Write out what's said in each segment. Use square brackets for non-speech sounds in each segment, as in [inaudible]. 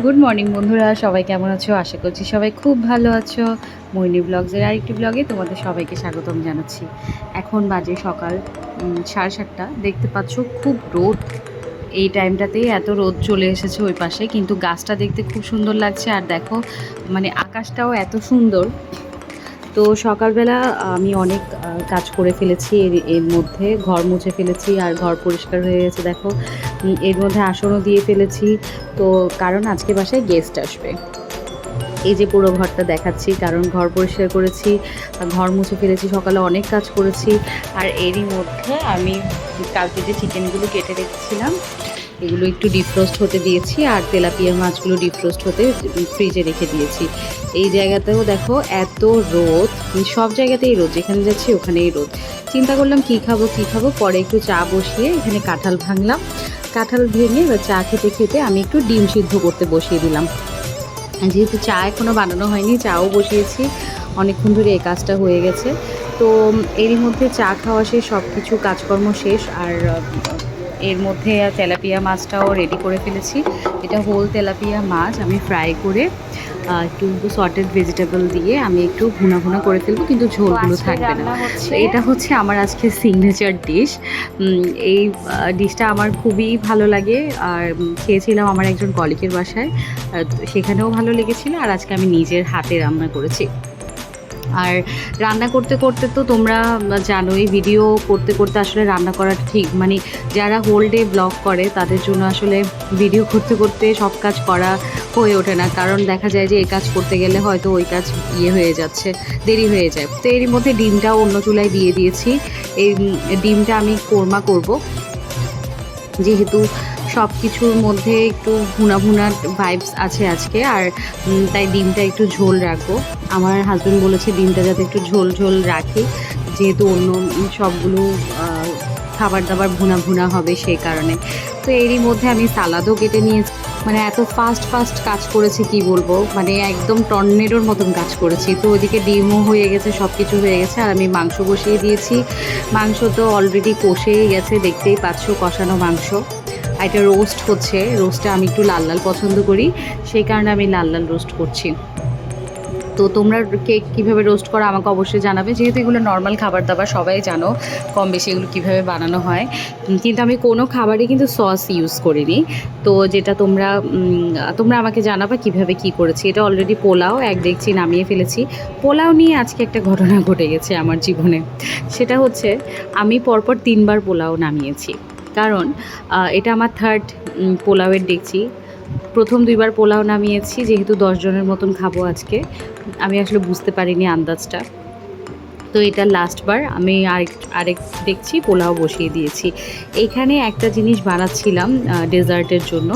Good morning বন্ধুরা। সবাই কেমন আছো? আশা করছি সবাই খুব ভালো আছো। মৈনী ব্লগসের আরেকটি ব্লগে তোমাদের সবাইকে স্বাগতম জানাচ্ছি। এখন বাজে সকাল সাড়ে সাতটা। দেখতে পাচ্ছ, খুব রোদ। এই টাইমটাতেই এত রোদ চলে এসেছে ওই পাশে। কিন্তু গাছটা দেখতে খুব সুন্দর লাগছে। আর দেখো মানে আকাশটাও এত সুন্দর। তো সকালবেলা আমি অনেক কাজ করে ফেলেছি। এর এর মধ্যে ঘর মুছে ফেলেছি আর ঘর পরিষ্কার হয়ে গেছে, দেখো। এর মধ্যে আসনও দিয়ে ফেলেছি। তো কারণ আজকে বাসায় গেস্ট আসবে। এই যে পুরো ঘরটা দেখাচ্ছি, কারণ ঘর পরিষ্কার করেছি ঘর মুছে ফেলেছি, সকালে অনেক কাজ করেছি। আর এরই মধ্যে আমি কালকে যে চিকেনগুলো কেটে রেখেছিলাম এগুলো একটু ডিফ্রোস্ট হতে দিয়েছি আর তেলাপিয়া মাছগুলো ডিফ্রোস্ট হতে ফ্রিজে রেখে দিয়েছি। এই জায়গাতেও দেখো এত রোদ সব জায়গাতেই রোদ, যেখানে যাচ্ছি ওখানেই রোদ। চিন্তা করলাম কী খাব কী খাব? পরে একটু চা বসিয়ে এখানে কাঁঠাল ভাঙলাম। কাঁঠাল ভেঙে এবার চা খেতে খেতে আমি একটু ডিম সিদ্ধ করতে বসিয়ে দিলাম। যেহেতু চা এখনও বানানো হয়নি, চাও বসিয়েছি। অনেকক্ষণ ধরে এই কাজটা হয়ে গেছে। তো এরই মধ্যে চা খাওয়া শেষ সব কিছু কাজকর্ম শেষ। আর এর মধ্যে তেলাপিয়া মাছটাও রেডি করে ফেলেছি। এটা হোল তেলাপিয়া মাছ আমি ফ্রাই করে একটু সর্টেড ভেজিটেবল দিয়ে আমি একটু ভুনা ভুনা করে ফেলব কিন্তু ঝোলগুলো থাকবে না। তো এটা হচ্ছে আমার আজকে সিগনেচার ডিশ এই ডিশটা আমার খুবই ভালো লাগে। আর খেয়েছিলাম আমার একজন কলিকের বাসায়। সেখানেও ভালো লেগেছিল। আর আজকে আমি নিজের হাতে রান্না করেছি। আর রান্না করতে করতে তো তোমরা জানোই ভিডিও করতে করতে আসলে রান্না করা ঠিক মানে যারা হোল ডে ব্লগ করে, তাদের জন্য আসলে ভিডিও করতে করতে সব কাজ করা হয়ে ওঠে না। কারণ দেখা যায় যে, এই কাজ করতে গেলে হয়তো ওই কাজ ইয়ে হয়ে যাচ্ছে, দেরি হয়ে যায়। তো এরই মধ্যে ডিমটাও অন্য চুলায় দিয়ে দিয়েছি। এই ডিমটা আমি কোরমা করব। যেহেতু সব কিছুর মধ্যে একটু ভুনা ভুনা ভাইবস আছে আজকে, আর তাই ডিমটা একটু ঝোল রাখব। আমার হাজব্যান্ড বলেছে ডিমটা যাতে একটু ঝোল ঝোল রাখি, যেহেতু অন্য সবগুলো খাবার দাবার ভুনা ভুনা হবে সেই কারণে। তো এরই মধ্যে আমি সালাদও কেটে নিয়েছি। মানে এত ফাস্ট ফাস্ট কাজ করেছি, কি বলব? মানে একদম টর্নেডোর মতন কাজ করেছি। তো ওইদিকে ডিমও হয়ে গেছে সব কিছু হয়ে গেছে, আর আমি মাংস বসিয়ে দিয়েছি। মাংস তো অলরেডি কষেই গেছে, দেখতেই পাচ্ছ কষানো মাংস। এটা রোস্ট হচ্ছে। রোস্টটা আমি একটু লাল লাল পছন্দ করি। সেই কারণে আমি লাল লাল রোস্ট করছি। তো তোমরা কেক কীভাবে রোস্ট করো আমাকে অবশ্যই জানাবে। যেহেতু এগুলো নর্মাল খাবার দাবার, সবাই জানো কম বেশি এগুলো কীভাবে বানানো হয়। কিন্তু আমি কোনো খাবারে কিন্তু সস ইউজ করিনি। তো যেটা তোমরা তোমরা আমাকে জানাবে কীভাবে কি করেছি। এটা অলরেডি পোলাও, এক দেখছি নামিয়ে ফেলেছি। পোলাও নিয়ে আজকে একটা ঘটনা ঘটে গেছে আমার জীবনে। সেটা হচ্ছে, আমি পরপর তিনবার পোলাও নামিয়েছি। কারণ এটা আমার থার্ড পোলাওয়ের দেখছি। প্রথম দুইবার পোলাও নামিয়েছি, যেহেতু দশজনের মতন খাব আজকে। আমি আসলে বুঝতে পারিনি আন্দাজটা। তো এটা লাস্টবার আমি আরেক আরেক দেখছি, পোলাও বসিয়ে দিয়েছি। এখানে একটা জিনিস বানাচ্ছিলাম ডেজার্টের জন্য।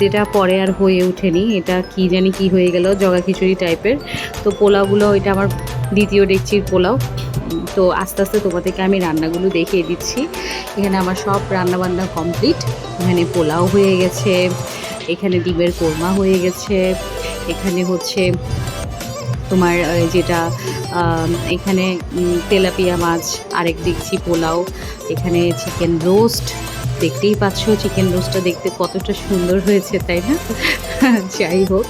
যেটা পরে আর হয়ে ওঠেনি। এটা কি জানি কি হয়ে গেল, জগা খিচুড়ি টাইপের তো পোলাওগুলো, এটা আমার দ্বিতীয় ডেকচির পোলাও। তো আস্তে আস্তে তোমাদেরকে আমি রান্নাগুলো দেখিয়ে দিচ্ছি। এখানে আমার সব রান্নাবান্না কমপ্লিট এখানে পোলাও হয়ে গেছে, এখানে ডিমের কোরমা হয়ে গেছে, এখানে হচ্ছে তোমার যেটা এখানে তেলাপিয়া মাছ, আরেক দেখছি পোলাও। এখানে চিকেন রোস্ট দেখতেই পাচ্ছ চিকেন রোস্টটা দেখতে কতটা সুন্দর হয়েছে, তাই না? [laughs] যাই হোক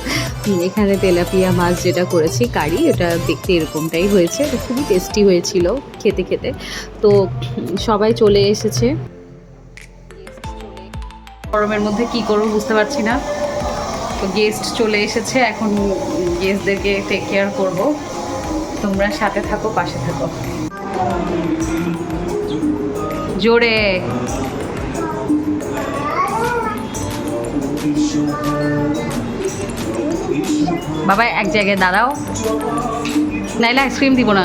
এখানে তেলাপিয়া মাছ যেটা করেছি, কারি, ওটা দেখতে এরকমটাই হয়েছে, এটা খুবই টেস্টি হয়েছিল খেতে খেতে। তো, সবাই চলে এসেছে। গরমের মধ্যে কি করব বুঝতে পারছি না। তো গেস্ট চলে এসেছে, এখন গেস্টদেরকে টেক কেয়ার করব। তোমরা সাথে থাকো পাশে থাকো। জোরে। বাবা এক জায়গায় দাঁড়াও। নাইলে আইসক্রিম দিব না।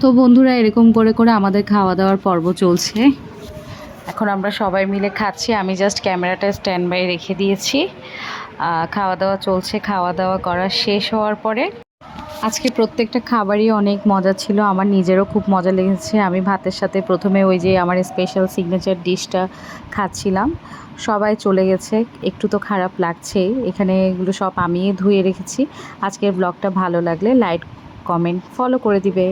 তো বন্ধুরা, এরকম করে করে আমাদের খাওয়া দাওয়ার পর্ব চলছে। এখন আমরা সবাই মিলে খাচ্ছি। আমি জাস্ট ক্যামেরাটা স্ট্যান্ড বাই রেখে দিয়েছি। খাওয়া দাওয়া চলছে। খাওয়া দাওয়া করা শেষ হওয়ার পরে আজকে প্রত্যেকটা খাবারই অনেক মজা ছিল, আমার নিজেরও খুব মজা লেগেছে। আমি ভাতের সাথে প্রথমে ওই যে আমার স্পেশাল সিগনেচার ডিশটা খাচ্ছিলাম, সবাই চলে গেছে, একটু তো খারাপ লাগছেই এখানে এগুলো সব আমিই ধুয়ে রেখেছি। আজকের ব্লগটা ভালো লাগলে লাইক কমেন্ট ফলো করে দিবে।